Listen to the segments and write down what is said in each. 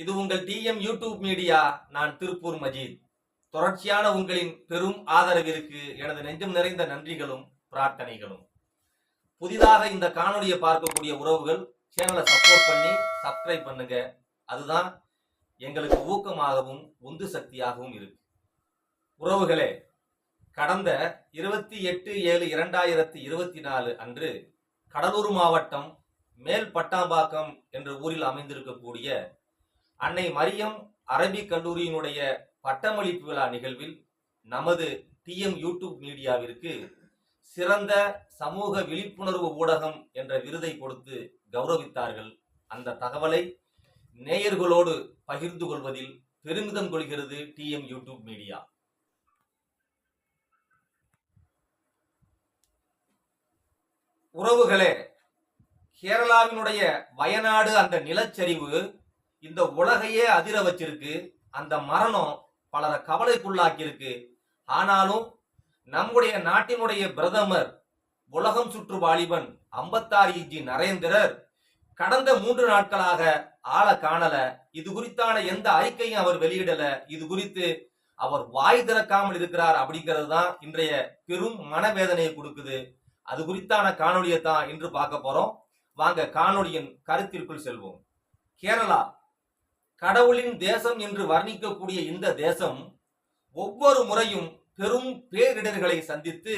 இது உங்கள் DM YouTube media நான் திருப்பூர் மஜீத். தொடர்ச்சியான உங்களின் பெரும் ஆதரவிற்கு எனது நெஞ்சம் நிறைந்த நன்றிகளும் பிரார்த்தனைகளும். புதிதாக இந்த காணொளியை பார்க்கக்கூடிய உறவுகள் சேனலை சப்போர்ட் பண்ணி சப்ஸ்கிரைப் பண்ணுங்க. அதுதான் எங்களுக்கு ஊக்கமாகவும் உந்து சக்தியாகவும் இருக்கு. உறவுகளே கடந்த இருபத்தி எட்டு ஏழு இரண்டாயிரத்தி இருபத்தி நாலு அன்று கடலூர் மாவட்டம் மேல் பட்டாம்பாக்கம் என்ற ஊரில் அமைந்திருக்கக்கூடிய அன்னை மரியம் அரபிக் கல்லூரியினுடைய பட்டமளிப்பு விழா நிகழ்வில் நமது டிஎம் யூடியூப் மீடியாவிற்கு சிறந்த சமூக விழிப்புணர்வு ஊடகம் என்ற விருதை கொடுத்து கௌரவித்தார்கள். அந்த தகவலை நேயர்களோடு பகிர்ந்து கொள்வதில் பெருமிதம் கொள்கிறது டிஎம் யூடியூப் மீடியா. உறவுகளே கேரளாவினுடைய வயநாடு அந்த நிலச்சரிவு இந்த உலகையே அதிர வச்சிருக்கு. அந்த மரணம் பலரை கவலைக்குள்ளாக்கியிருக்கு. ஆனாலும் நம்முடைய நாட்டினுடைய பிரதமர் உலகம் சுற்று வாலிபன் அம்பத்தாரி ஜி. நரேந்திரர் கடந்த மூன்று நாட்களாக ஆள காணல. இது குறித்தான எந்த அறிக்கையும் அவர் வெளியிடல. இது குறித்து அவர் வாய் திறக்காமல் இருக்கிறார் அப்படிங்கிறது தான் இன்றைய பெரும் மனவேதனையை கொடுக்குது. அது குறித்தான காணொலியை தான் இன்று பார்க்க போறோம். வாங்க காணொலியின் கருத்திற்குள் செல்வோம். கேரளா கடவுளின் தேசம் என்று வர்ணிக்கக்கூடிய இந்த தேசம் ஒவ்வொரு முறையும் பெரும் பேரிடர்களை சந்தித்து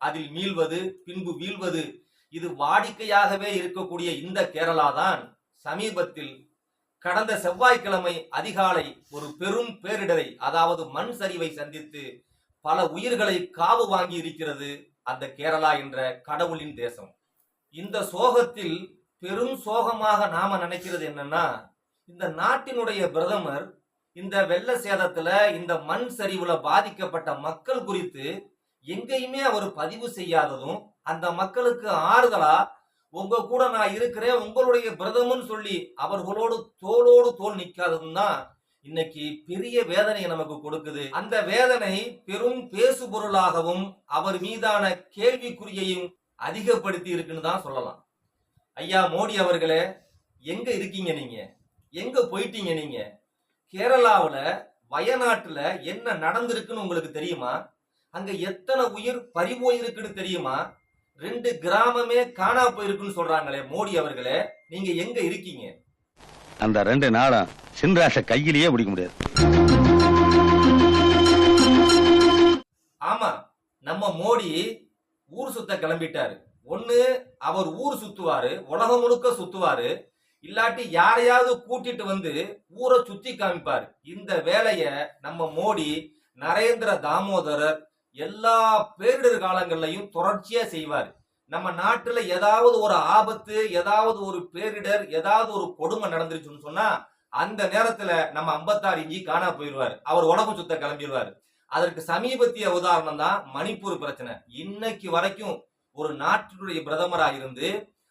அதில் மீள்வது பின்பு வீழ்வது இது வாடிக்கையாகவே இருக்கக்கூடிய இந்த கேரளா தான் சமீபத்தில் கடந்த செவ்வாய்க்கிழமை அதிகாலை ஒரு பெரும் பேரிடரை அதாவது மண் சரிவை சந்தித்து பல உயிர்களை காவு வாங்கி இருக்கிறது அந்த கேரளா என்ற கடவுளின் தேசம். இந்த சோகத்தில் பெரும் சோகமாக நாம நினைக்கிறது என்னன்னா இந்த நாட்டினுடைய பிரதமர் இந்த வெள்ள சேதத்துல இந்த மண் சரிவுல பாதிக்கப்பட்ட மக்கள் குறித்து எங்கேயுமே அவர் பதிவு செய்யாததும் அந்த மக்களுக்கு ஆறுதலா உங்க கூட நான் இருக்கிறேன் உங்களுடைய பிரதமர்னு சொல்லி அவர்களோடு தோளோடு தோல் நிக்காததும் தான் இன்னைக்கு பெரிய வேதனையை நமக்கு கொடுக்குது. அந்த வேதனை பெரும் பேசு பொருளாகவும் அவர் மீதான கேள்விக்குறியையும் அதிகப்படுத்தி இருக்குன்னு தான் சொல்லலாம். ஐயா மோடி அவர்களே எங்க இருக்கீங்க நீங்க? எங்க போயிட்டீங்க நீங்க? கேரளாவுல வயநாட்டுல என்ன நடந்திருக்குன்னு உங்களுக்கு தெரியுமா? அங்க எத்தனை உயிர் பறிபோயிருக்குன்னு தெரியுமா? ரெண்டு கிராமமே காணா போயிருக்குன்னு சொல்றாங்களே மோடி அவர்களே நீங்க எங்க இருக்கீங்க? அந்த ரெண்டு நாளும் சின்ராச கையிலேயே பிடிக்க முடியாது. ஆமா நம்ம மோடி ஊர் சுத்த கிளம்பிட்டாரு. ஒண்ணு அவர் ஊர் சுத்துவாரு உலகம் முழுக்க சுத்துவாரு. இல்லாட்டி யாரையாவது கூட்டிட்டு வந்து ஊரை சுத்தி காமிப்பார். இந்த வேலைய நம்ம மோடி நரேந்திர தாமோதரர் எல்லா பேரிடர் காலங்கள்லையும் தொடர்ச்சியா செய்வார். நம்ம நாட்டுல ஏதாவது ஒரு ஆபத்து ஏதாவது ஒரு பேரிடர் ஏதாவது ஒரு கொடுமை நடந்துருச்சுன்னு சொன்னா அந்த நேரத்துல நம்ம ஐம்பத்தாறு இஞ்சி காணா போயிடுவார் அவர் உடம்பு சுத்த கிளம்பிடுவார் அதற்கு சமீபத்திய உதாரணம் தான் மணிப்பூர் பிரச்சனை. இன்னைக்கு வரைக்கும் ஒரு நாட்டினுடைய பிரதமராக இருந்து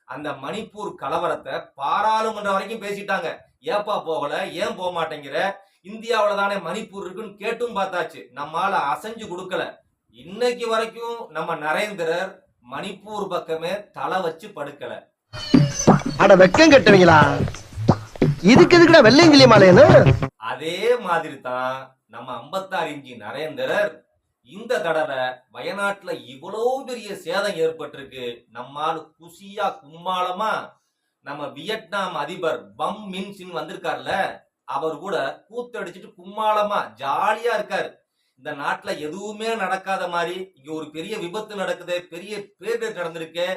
அந்த மணிப்பூர் கலவரத்தை பாராளுமன்றம் வரைக்கும் பேசிட்டாங்க. ஏப்பா போகல? ஏன் போக மாட்டேங்கிற இந்தியாவுல தானே மணிப்பூர் இருக்குன்னு கேட்டும் பார்த்தாச்சு. நம்மால அசைஞ்சு கொடுக்கல. இன்னைக்கு வரைக்கும் நம்ம நரேந்திரர் மணிப்பூர் பக்கமே தலை வச்சு படுக்கல. அட வெக்கம் கட்டுவீங்களா? இதுக்கு எதுக்குடா வெள்ளையங்கிலி மாலையன்னு அதே மாதிரி தான் நம்ம ஐம்பத்தாறு இஞ்சி நரேந்திரர் இந்த தடவை வயநாட்டுல இவ்வளவு பெரிய சேதம் ஏற்பட்டிருக்கு. நம்மால் குசியா கும்மாளமா நம்ம வியட்நாம் அதிபர் பம் மின் சின் வந்திருக்கார்ல அவர் கூட கூத்தடிச்சிட்டு கும்மாளமா ஜாலியா இருக்காரு. இந்த நாட்டுல எதுவுமே நடக்காத மாதிரி இங்க ஒரு பெரிய விபத்து நடக்குது பெரிய பேரிடர் நடந்திருக்கு.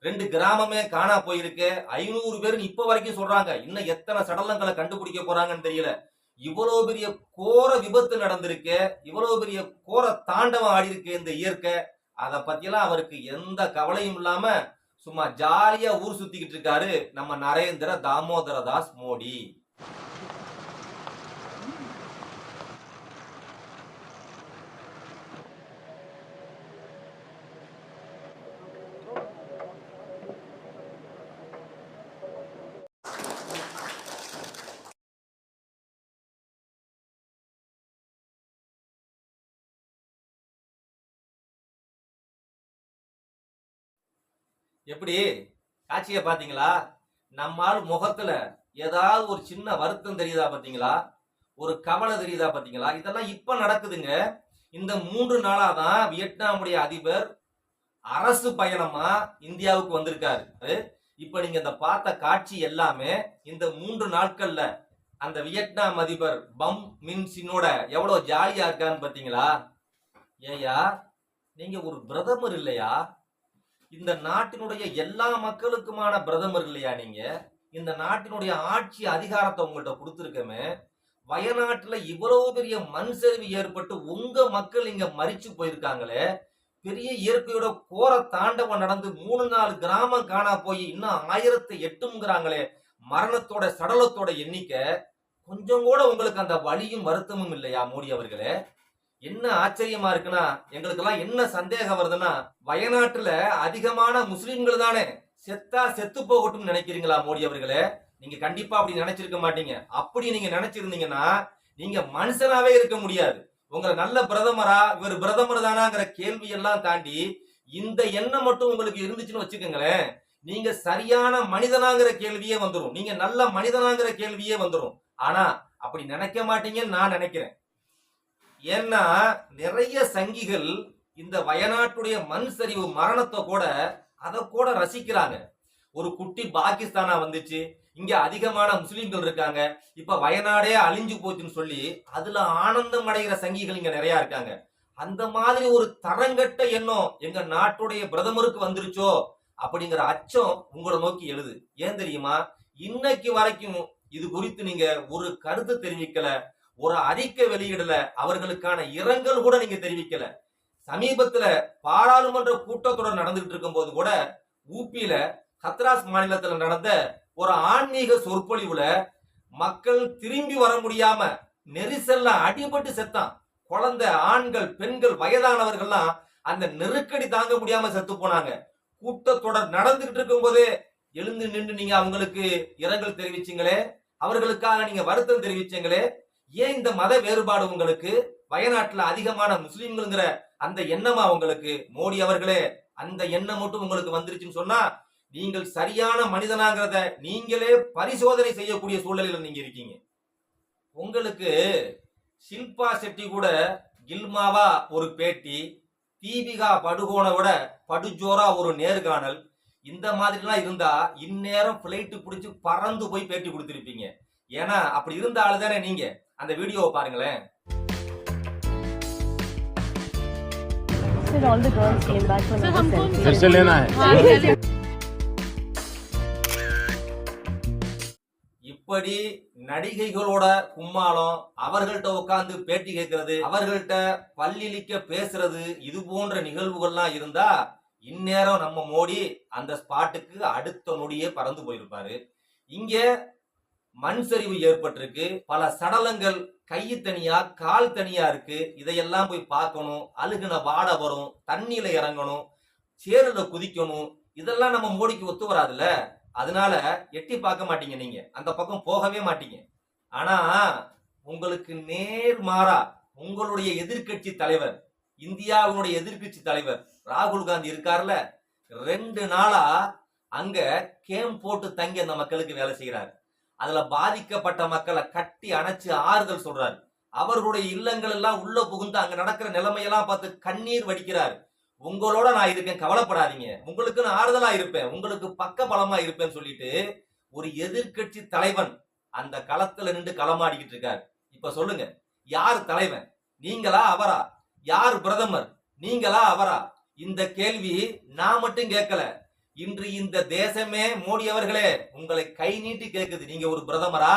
ரெண்டு கிராமமே காணா போயிருக்கு. ஐநூறு பேர் இப்ப வரைக்கும் சொல்றாங்க. இன்னும் எத்தனை சடலங்களை கண்டுபிடிக்க போறாங்கன்னு தெரியல. இவ்வளவு பெரிய கோர விபத்து நடந்திருக்கு இவ்வளவு பெரிய கோர தாண்டவம் ஆடி இருக்கு இந்த இயற்கை அதை பத்தியெல்லாம் அவருக்கு எந்த கவலையும் இல்லாம சும்மா ஜாலியா ஊர் சுத்திக்கிட்டு இருக்காரு நம்ம நரேந்திர தாமோதர தாஸ் மோடி. எப்படி? காட்சியை பார்த்தீங்களா நம்மால் முகத்துல ஏதாவது ஒரு சின்ன வருத்தம் தெரியுதா பார்த்தீங்களா ஒரு கவலை தெரியுதா பார்த்தீங்களா இதெல்லாம் இப்ப நடக்குதுங்க. இந்த மூன்று நாளா தான் வியட்நாமுடைய அதிபர் அரசு பயணமா இந்தியாவுக்கு வந்திருக்காரு. இப்ப நீங்க இந்த பார்த்த காட்சி எல்லாமே இந்த மூன்று நாட்கள்ல அந்த வியட்நாம் அதிபர் பம் மின்சினோட எவ்வளோ எவ்வளவு ஜாலியா இருக்கான்னு பாத்தீங்களா? ஏயா நீங்க ஒரு பிரதமர் இல்லையா? இந்த நாட்டினுடைய எல்லா மக்களுக்குமான பிரதமர் இல்லையா நீங்க? இந்த நாட்டினுடைய ஆட்சி அதிகாரத்தை உங்கள்கிட்ட கொடுத்துருக்கமே. வயநாட்டுல இவ்வளவு பெரிய மண் சரிவு ஏற்பட்டு உங்க மக்கள் இங்க மறிச்சு போயிருக்காங்களே. பெரிய இயற்கையோட கோர தாண்டவம் நடந்து மூணு நாலு கிராமம் காணா போய் இன்னும் ஆயிரத்தை எட்டுங்கிறாங்களே மரணத்தோட சடலத்தோட எண்ணிக்கை. கொஞ்சம் கூட உங்களுக்கு அந்த வழியும் வருத்தமும் இல்லையா மோடி அவர்களே? என்ன ஆச்சரியமா இருக்குன்னா எங்களுக்கெல்லாம் என்ன சந்தேகம் வருதுன்னா வயநாட்டுல அதிகமான முஸ்லிம்கள் தானே. செத்தா செத்து போகட்டும் நினைக்கிறீங்களா மோடி அவர்களே? நீங்க கண்டிப்பா அப்படி நினைச்சிருக்க மாட்டீங்க. அப்படி நீங்க நினைச்சிருந்தீங்கன்னா நீங்க மனுஷனாவே இருக்க முடியாது. உங்களை நல்ல பிரதமரா இவர் பிரதமர் தானாங்கிற கேள்வி எல்லாம் தாண்டி இந்த எண்ணம் மட்டும் உங்களுக்கு இருந்துச்சுன்னு வச்சுக்கோங்களேன். நீங்க சரியான மனிதனாங்கிற கேள்வியே வந்துடும் நீங்க நல்ல மனிதனாங்கிற கேள்வியே வந்துடும் ஆனா அப்படி நினைக்க மாட்டீங்கன்னு நான் நினைக்கிறேன். ஏன்னா நிறைய சங்கிகள் இந்த வயநாட்டுடைய மண் சரிவு மரணத்தை கூட அதை கூட ரசிக்கிறாங்க. ஒரு குட்டி பாகிஸ்தானா வந்துச்சு இங்க அதிகமான முஸ்லிம்கள் இருக்காங்க இப்ப வயநாடே அழிஞ்சு போச்சுன்னு சொல்லி அதுல ஆனந்தம் அடைகிற சங்கிகள் இங்க நிறைய இருக்காங்க. அந்த மாதிரி ஒரு தரங்கட்ட எண்ணம் எங்க நாட்டுடைய பிரதமருக்கு வந்துருச்சோ அப்படிங்கிற அச்சம் உங்களை நோக்கி எழுது. ஏன் தெரியுமா? இன்னைக்கு வரைக்கும் இது குறித்து நீங்க ஒரு கருத்து தெரிவிக்கல ஒரு அறிக்கை வெளியிடல அவர்களுக்கான இரங்கல் கூட நீங்க தெரிவிக்கல. சமீபத்துல பாராளுமன்ற கூட்டத்தொடர் நடந்துகிட்டு இருக்கும் போது கூட ஊபியில ஹத்ராஸ் மாநிலத்துல நடந்த ஒரு ஆன்மீக சொற்பொழிவுல மக்கள் திரும்பி வர முடியாம நெரிசல்ல அடிபட்டு செத்தான். குழந்தை ஆண்கள் பெண்கள் வயதானவர்கள்லாம் அந்த நெருக்கடி தாங்க முடியாம செத்து போனாங்க. கூட்டத்தொடர் நடந்துகிட்டு இருக்கும் போதே எழுந்து நின்று நீங்க அவங்களுக்கு இரங்கல் தெரிவிச்சீங்களே அவர்களுக்காக நீங்க வருத்தம் தெரிவிச்சீங்களே ஏன் இந்த மத வேறுபாடு உங்களுக்கு? வயநாட்டுல அதிகமான முஸ்லீம்கள்ங்கிற அந்த எண்ணமா உங்களுக்கு? மோடி அவர்களே அந்த எண்ணம் மட்டும் உங்களுக்கு வந்துருச்சுன்னு சொன்னா நீங்கள் சரியான மனிதனாங்கிறத நீங்களே பரிசோதனை செய்யக்கூடிய சூழலில் நீங்க இருக்கீங்க. உங்களுக்கு ஷில்பா செட்டி கூட கில்மாவா ஒரு பேட்டி தீபிகா படுகோனை விட படுஜோரா ஒரு நேர்காணல் இந்த மாதிரிலாம் இருந்தா இந்நேரம் பிளைட்டு பிடிச்சி பறந்து போய் பேட்டி கொடுத்துருப்பீங்க. ஏன்னா அப்படி இருந்த ஆளு தானே நீங்க. அந்த வீடியோவை பாருங்களேன் Sir, all the girls came back from sir the हमको selfie. फिर से लेना है हाँ, selfie. இப்படி நடிகைகளோட கும்மாளம் அவர்கள்ட்ட உட்கார்ந்து பேட்டி கேட்கறது அவர்கள்ட்ட பல்லிழிக்க பேசுறது இது போன்ற நிகழ்வுகள்லாம் இருந்தா இந்நேரம் நம்ம மோடி அந்த ஸ்பாட்டுக்கு அடுத்த நொடியே பறந்து போயிருப்பாரு இங்க மண் சரிவு ஏற்பட்டிருக்கு பல சடலங்கள் கை தனியா கால் தனியா இருக்கு. இதையெல்லாம் போய் பார்க்கணும். அழுகுன வாட வரும் தண்ணியில இறங்கணும் சேருல குதிக்கணும். இதெல்லாம் நம்ம மோடிக்கு ஒத்து வராதுல்ல. அதனால எட்டி பார்க்க மாட்டீங்க நீங்க. அந்த பக்கம் போகவே மாட்டீங்க. ஆனா உங்களுக்கு நேர் மாறா உங்களுடைய எதிர்க்கட்சி தலைவர் இந்தியாவினுடைய எதிர்க்கட்சி தலைவர் ராகுல் காந்தி இருக்கார்ல. ரெண்டு நாளா அங்க கேம் போட்டு தங்கி அந்த மக்களுக்கு வேலை செய்கிறார் அதுல பாதிக்கப்பட்ட மக்களை கட்டி அணைச்சு ஆறுதல் சொல்றாரு. அவர்களுடைய இல்லங்கள் எல்லாம் உள்ள புகுந்து அங்க நடக்கிற நிலைமையெல்லாம் பார்த்து கண்ணீர் வடிக்கிறார். உங்களோட நான் இருக்கேன் கவலைப்படாதீங்க. உங்களுக்குன்னு ஆறுதலா இருப்பேன். உங்களுக்கு பக்க பலமா இருப்பேன்னு சொல்லிட்டு ஒரு எதிர்க்கட்சி தலைவன் அந்த களத்துல நின்று களமாடிக்கிட்டு இருக்காரு. இப்ப சொல்லுங்க யார் தலைவன்? நீங்களா அவரா? யார் பிரதமர்? நீங்களா அவரா? இந்த கேள்வி நான் மட்டும் கேட்கல. இன்று இந்த தேசமே மோடி அவர்களே உங்களை கை நீட்டி கேட்குது நீங்க ஒரு பிரதமரா?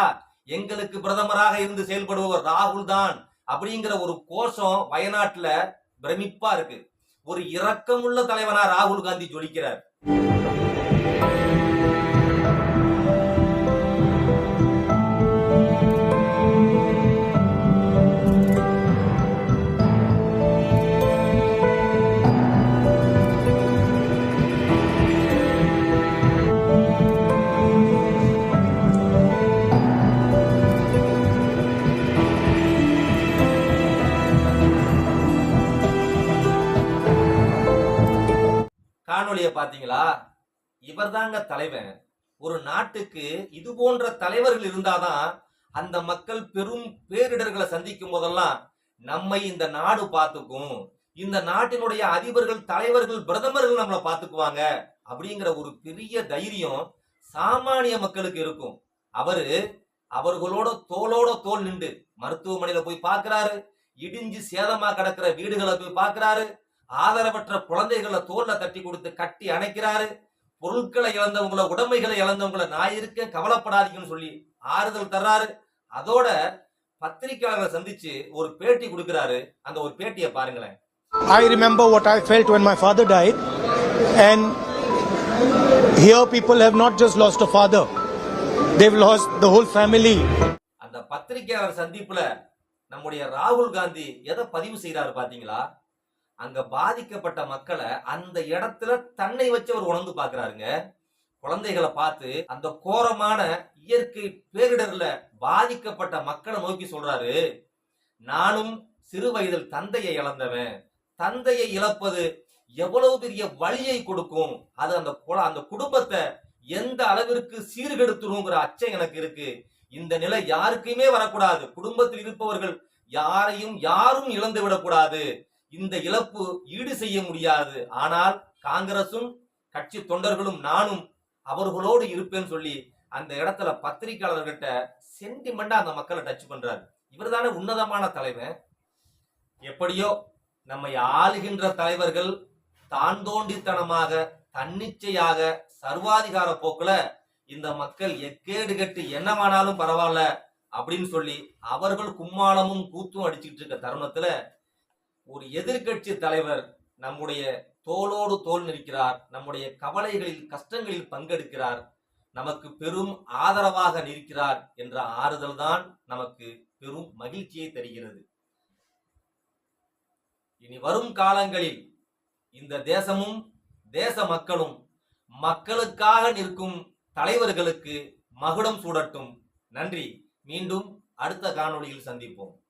எங்களுக்கு பிரதமராக இருந்து செயல்படுபவர் ராகுல் தான். அப்படிங்கிற ஒரு கோஷம் வயநாட்டுல பிரமிப்பா இருக்கு. ஒரு இரக்கமுள்ள தலைவனா ராகுல் காந்தி ஜொலிக்கிறார். பாத்தீங்களா? பாத்தீங்களா இவர்தாங்க தலைவன். ஒரு நாட்டுக்கு இது போன்ற தலைவர்கள் இருந்தாதான் அந்த மக்கள் பெரும் பேரிடர்களை சந்திக்கும் போதெல்லாம் நம்மை இந்த நாடு பார்த்துக்கும். இந்த நாட்டினுடைய அதிபர்கள் தலைவர்கள் பிரதமர்கள் நம்மளை பார்த்துக்குவாங்க அப்படிங்கிற ஒரு பெரிய தைரியம் சாமானிய மக்களுக்கு இருக்கும். அவரு அவர்களோட தோளோட தோல் நின்று மருத்துவமனையில போய் பாக்குறாரு இடிஞ்சு சேதமா கிடக்கிற வீடுகளை போய் பார்க்கிறாரு. ஆதரவற்ற குழந்தைகளை தோல்ல தட்டி கொடுத்து கட்டி அணைக்கிறாரு. பொருட்களை இழந்தவங்கள உடைமைகளை இழந்தவங்கள நான் இருக்கேன் கவலைப்படாதீங்கன்னு சொல்லி ஆறுதல் தர்றாரு. அதோட பத்திரிக்கையாளர்களை சந்திச்சு ஒரு பேட்டி கொடுக்கறாரு. அந்த ஒரு பேட்டியை பாருங்களேன். I remember what I felt when my father died, and here people have not just lost a father, they've lost the whole family. அந்த பத்திரிகையாளர் சந்திப்புல நம்முடைய ராகுல் காந்தி எதை பதிவு செய்யறாரு பாத்தீங்களா? அங்க பாதிக்கப்பட்ட மக்களை அந்த இடத்துல தன்னை வச்சு அவர் உணர்ந்து பாக்குறாருங்க குழந்தைகளை பார்த்து அந்த கோரமான இயற்கை பேரிடர்ல பாதிக்கப்பட்ட மக்களை நோக்கி சொல்றாரு நானும் சிறு வயதில் தந்தையை இழந்தவன். தந்தையை இழப்பது எவ்வளவு பெரிய வழியை கொடுக்கும்? அது அந்த அந்த குடும்பத்தை எந்த அளவிற்கு சீர்கெடுத்துருங்கிற அச்சம் எனக்கு இருக்கு. இந்த நிலை யாருக்குமே வரக்கூடாது. குடும்பத்தில் இருப்பவர்கள் யாரையும் யாரும் இழந்து விடக்கூடாது இந்த இழப்பு ஈடு செய்ய முடியாது. ஆனால் காங்கிரசும் கட்சி தொண்டர்களும் நானும் அவர்களோடு இருப்பேன்னு சொல்லி அந்த இடத்துல பத்திரிகையாளர்கிட்ட சென்டிமெண்டா அந்த மக்களை டச் பண்றாரு. இவர்தானே உன்னதமான தலைவன். எப்படியோ நம்மை ஆளுகின்ற தலைவர்கள் தான் தோண்டித்தனமாக தன்னிச்சையாக சர்வாதிகார போக்குல இந்த மக்கள் எக்கேடு கட்டு என்னவானாலும் பரவாயில்ல அப்படின்னு சொல்லி அவர்கள் கும்மாளமும் கூத்தும் அடிச்சுக்கிட்டு இருக்க தருணத்துல ஒரு எதிர்க்கட்சி தலைவர் நம்முடைய தோளோடு தோல் நிற்கிறார் நம்முடைய கவலைகளில் கஷ்டங்களில் பங்கெடுக்கிறார் நமக்கு பெரும் ஆதரவாக நிற்கிறார் என்ற ஆறுதல் தான் நமக்கு பெரும் மகிழ்ச்சியை தருகிறது. இனி வரும் காலங்களில் இந்த தேசமும் தேச மக்களும் மக்களுக்காக நிற்கும் தலைவர்களுக்கு மகுடம் சூடட்டும். நன்றி. மீண்டும் அடுத்த காணொளியில் சந்திப்போம்.